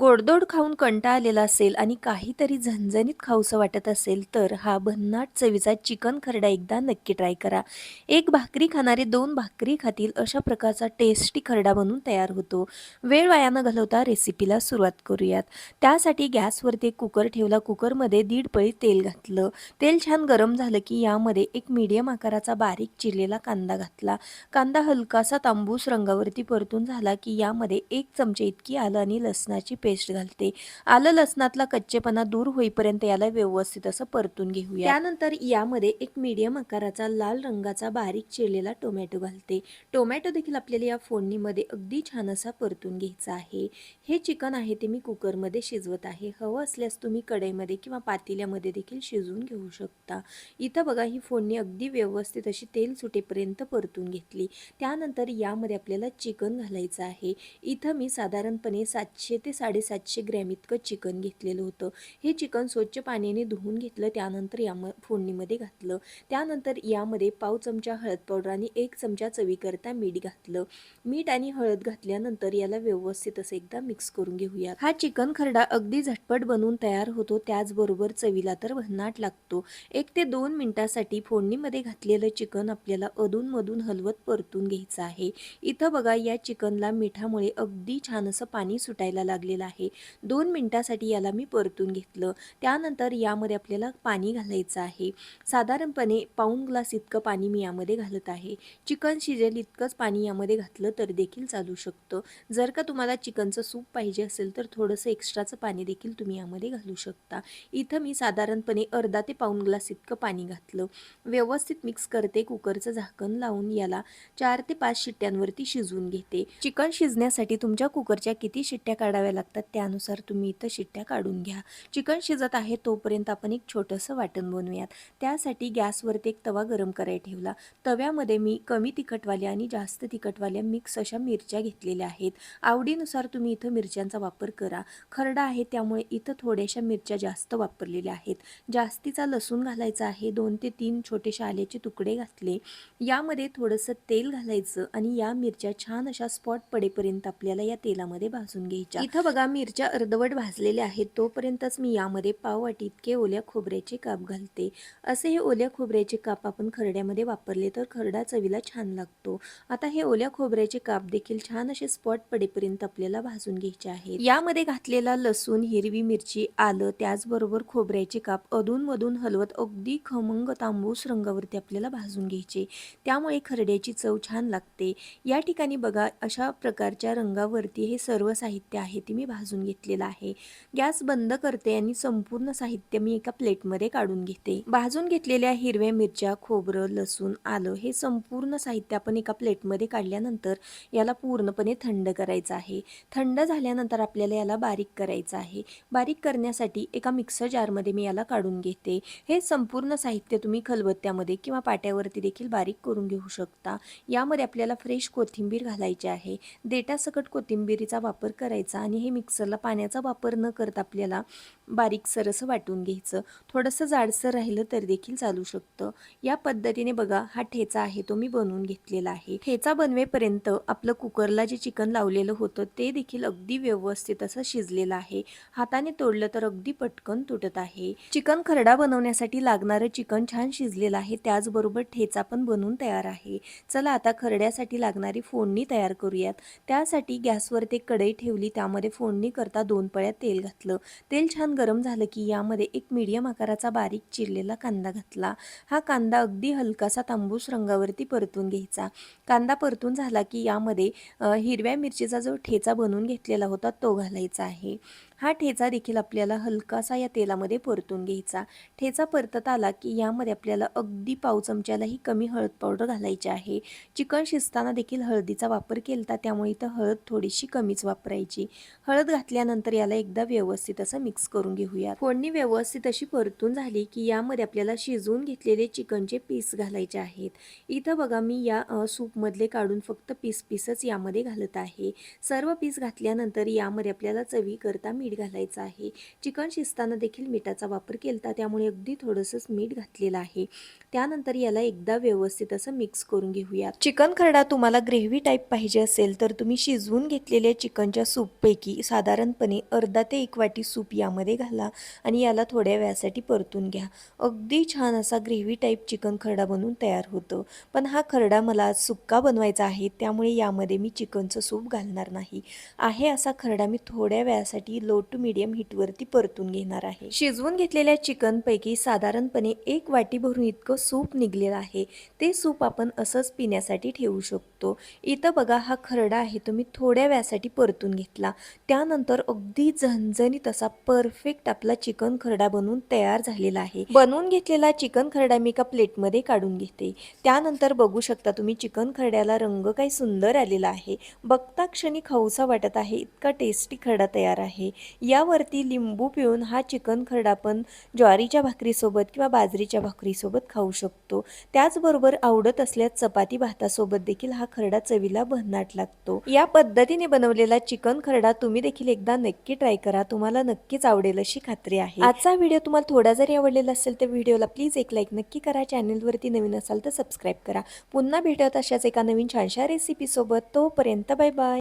गोडदोड खाऊन कंटा आलेला असेल आणि काहीतरी झणझणीत खाऊसं वाटत असेल तर हा भन्नाट चवीचा चिकन खरडा एकदा नक्की ट्राय करा. एक भाकरी खाणारे दोन भाकरी खातील अशा प्रकारचा टेस्टी खरडा बनून तयार होतो. वेळ वाया न घालवता रेसिपीला सुरुवात करूयात. त्यासाठी गॅसवरती एक कुकर ठेवला. कुकरमध्ये दीड पळी तेल घातलं. तेल छान गरम झालं की यामध्ये एक मीडियम आकाराचा बारीक चिरलेला कांदा घातला. कांदा हलकासा तांबूस रंगावरती परतून झाला की यामध्ये एक चमचे इतकी आलं आणि लसणाची पेस्ट पेस्ट घालते. आलं लसणातला कच्चेपणा दूर होईपर्यंत याला व्यवस्थित असं परतून घेऊया. त्यानंतर यामध्ये एक मीडियम आकाराचा लाल रंगाचा बारीक चिरलेला टोमॅटो घालते. टोमॅटो देखील आपल्याला या फोडणीमध्ये अगदी छान असा परतून घ्यायचा आहे. हे चिकन आहे ते मी कुकरमध्ये शिजवत आहे. हवं असल्यास तुम्ही कढईमध्ये किंवा पातेल्यामध्ये देखील शिजवून घेऊ शकता. इथं बघा ही फोडणी अगदी व्यवस्थित अशी तेल सुटेपर्यंत परतून घेतली. त्यानंतर यामध्ये आपल्याला चिकन घालायचं आहे. इथं मी साधारणपणे सातशे ते साडे साडेसातशे ग्रॅम इतकं चिकन घेतलेलं होतं. हे चिकन स्वच्छ पाण्याने धुवून घेतलं त्यानंतर या फोडणीमध्ये घातलं. त्यानंतर यामध्ये पाव चमचा हळद पावडर आणि एक चमचा चवीकरता मीठ घातलं. मीठ आणि हळद घातल्यानंतर याला व्यवस्थित असं एकदा मिक्स करून घेऊया हा चिकन खरडा अगदी झटपट बनवून तयार होतो त्याचबरोबर चवीला तर भन्नाट लागतो. एक ते दोन मिनिटासाठी फोडणीमध्ये घातलेलं चिकन आपल्याला अधूनमधून हलवत परतून घ्यायचं आहे. इथं बघा या चिकनला मिठामुळे अगदी छान असं पाणी सुटायला लागलेलं आहे दोन मिनटासाठी याला मी परतून घेतलं. त्यानंतर यामध्ये आपल्याला पाणी घालायचं आहे. साधारणपणे पाऊण ग्लास इतकं पाणी मी यामध्ये घालत आहे. चिकन शिजेल इतकंच पाणी यामध्ये घातलं तर देखील चालू शकतं. जर का तुम्हाला चिकनचं सूप पाहिजे असेल तर थोडंसं एक्स्ट्राचं पाणी देखील तुम्ही यामध्ये घालू शकता. इथं मी साधारणपणे अर्धा ते पाऊण ग्लास इतकं पाणी घातलं. व्यवस्थित मिक्स करते कुकरचं झाकण लावून याला. चार ते पाच शिट्ट्यांवरती शिजवून घेते. चिकन शिजण्यासाठी तुमच्या कुकरच्या किती शिट्ट्या काढाव्या लागतात? त्यानुसार तुम्ही इथं शिट्ट्या काढून घ्या. चिकन शिजत आहे तोपर्यंत आपण एक छोटंसं वाटण बनवूयात. त्यासाठी गॅसवरती एक तवा गरम करायला ठेवला. तव्यामध्ये मी कमी तिखटवाल्या आणि जास्त तिखटवाल्या मिक्स अशा मिरच्या घेतलेल्या आहेत. आवडीनुसार तुम्ही इथं मिरच्यांचा वापर करा. खरडा आहे त्यामुळे इथं थोड्याशा मिरच्या जास्त वापरलेल्या आहेत. जास्तीचा लसूण घालायचा आहे. दोन ते तीन छोटेसे आल्याचे तुकडे घातले. यामध्ये थोडंसं तेल घालायचं आणि या मिरच्या छान अशा स्पॉट पडेपर्यंत आपल्याला या तेलामध्ये भाजून घ्यायच्या. इथं बघा मिरच्या अर्धवट भाजलेल्या आहेत तोपर्यंतच मी यामध्ये पाव वाटी इतके ओल्या खोबऱ्याचे काप घालते. असे हे ओल्या खोबऱ्याचे काप आपण खरड्यामध्ये वापरले तर खरडा चवीला छान लागतो. आता हे ओल्या खोबऱ्याचे काप देखील छान असे स्पॉट पडेपर्यंत आपल्याला भाजून घ्यायचे आहेत. यामध्ये घातलेला लसूण हिरवी मिरची आलं त्याचबरोबर खोबऱ्याचे काप अधूनमधून हलवत अगदी खमंग तांबूस रंगावरती आपल्याला भाजून घ्यायचे. त्यामुळे खरड्याची चव छान लागते. या ठिकाणी बघा अशा प्रकारच्या रंगावरती हे सर्व साहित्य आहे ते मी भाजून घेतलेलं आहे. गॅस बंद करते आणि संपूर्ण साहित्य मी एका प्लेटमध्ये काढून घेते. भाजून घेतलेल्या हिरव्या मिरच्या खोबरं लसूण आलं हे संपूर्ण साहित्य आपण एका प्लेटमध्ये काढल्यानंतर याला पूर्णपणे थंड करायचं आहे. थंड झाल्यानंतर आपल्याला याला बारीक करायचं आहे. बारीक करण्यासाठी एका मिक्सर जारमध्ये मी याला काढून घेते. हे संपूर्ण साहित्य तुम्ही खलबत्त्यामध्ये किंवा पाट्यावरती देखील बारीक करून घेऊ शकता. यामध्ये आपल्याला फ्रेश कोथिंबीर घालायची आहे. देटासकट कोथिंबीरीचा वापर करायचा आणि हे मिक्सरला पाण्याचा वापर न करता आपल्याला बारीकसर असं वाटून घ्यायचं. थोडंसं जाडसर राहिलं तर देखील चालू शकतं. या पद्धतीने बघा हा ठेचा आहे तो मी बनवून घेतलेला आहे. ठेचा बनवेपर्यंत आपलं कुकरला जे चिकन लावलेलं होतं ते देखील अगदी व्यवस्थित असं शिजलेलं आहे. हाताने तोडलं तर अगदी पटकन तुटत आहे. चिकन खरडा बनवण्यासाठी लागणारं चिकन छान शिजलेलं आहे. त्याचबरोबर ठेचा पण बनवून तयार आहे. चला आता खरड्यासाठी लागणारी फोडणी तयार करूयात. त्यासाठी गॅसवर ते कढई ठेवली त्यामध्ये फोडणी करता दोन पळ्या तेल घातलं. तेल छान गरम झालं की यामध्ये एक मीडियम आकाराचा बारीक चिरलेला कांदा घातला. हा कांदा अगदी हलकासा तांबूस रंगावरती परतून घ्यायचा. कांदा परतून झाला की यामध्ये हिरव्या मिरचीचा जो ठेचा बनवून घेतलेला होता तो घालायचा आहे. हा ठेचा देखील आपल्याला हलकासा या तेलामध्ये परतून घ्यायचा. ठेचा परतत आला की यामध्ये आपल्याला अगदी पाव चमच्यालाही कमी हळद पावडर घालायची आहे. चिकन शिजताना देखील हळदीचा वापर केला त्यामुळे इथं हळद थोडीशी कमीच वापरायची. हळद घातल्यानंतर याला एकदा व्यवस्थित असं मिक्स करून घेऊया फोडणी व्यवस्थित अशी परतून झाली की यामध्ये आपल्याला शिजवून घेतलेले चिकनचे पीस घालायचे आहेत. इथं बघा मी या सूपमधले काढून फक्त पीस पीसच यामध्ये घालत आहे. सर्व पीस घातल्यानंतर यामध्ये आपल्याला चवी करता मीठ घालायचं आहे. चिकन शिजताना देखील मिठाचा वापर केला त्यामुळे अगदी थोडंसंच मीठ घातलेलं आहे. त्यानंतर याला एकदा व्यवस्थित असं मिक्स करून घेऊया चिकन खरडा तुम्हाला ग्रेव्ही टाईप पाहिजे असेल तर तुम्ही शिजवून घेतलेल्या चिकनच्या सूपपैकी साधारणपणे अर्धा ते एक वाटी सूप यामध्ये घाला आणि याला थोड्या वेळासाठी परतून घ्या. अगदी छान असा ग्रेव्ही टाईप चिकन खरडा बनवून तयार होतो. पण हा खरडा मला सुक्का बनवायचा आहे त्यामुळे यामध्ये मी चिकनचं सूप घालणार नाही. आहे असा खरडा मी थोड्या वेळासाठी लो टू मिडियम हीटवरती परतून घेणार आहे. शिजवून घेतलेल्या चिकनपैकी साधारणपणे एक वाटी भरून इतकं सूप निघलेलं आहे. ते सूप आपण असंच पिण्यासाठी ठेवू शकतो. इथं बघा हा खरडा आहे तो मी थोड्या वेळासाठी परतून घेतला. त्यानंतर अगदी झणझणीत असा परफेक्ट आपला चिकन खरडा बनवून तयार झालेला आहे. बनवून घेतलेला चिकन खरडा मी एका प्लेटमध्ये काढून घेते. त्यानंतर बघू शकता तुम्ही चिकन खरड्याला रंग काही सुंदर आलेला आहे. बघता क्षणी खाऊसा वाटत आहे इतका टेस्टी खरडा तयार आहे. यावरती लिंबू पिळून हा चिकन खरडा पण ज्वारीच्या भाकरीसोबत किंवा बाजरीच्या भाकरीसोबत खाऊ शकतो. त्याचबरोबर आवडत असल्यास चपाती भातासोबत देखील हा खरडा चवीला भन्नाट लागतो. या पद्धतीने बनवलेला चिकन खरडा तुम्ही देखील एकदा नक्की ट्राय करा. तुम्हाला नक्कीच आवडेल अशी खात्री आहे. आजचा व्हिडिओ तुम्हाला थोडा जरी आवडलेला असेल तर व्हिडिओला प्लीज एक लाईक नक्की करा. चॅनलवरती नवीन असाल तर सबस्क्राईब करा. पुन्हा भेटत अशाच एका नवीन छानशा रेसिपीसोबत. तोपर्यंत बाय बाय.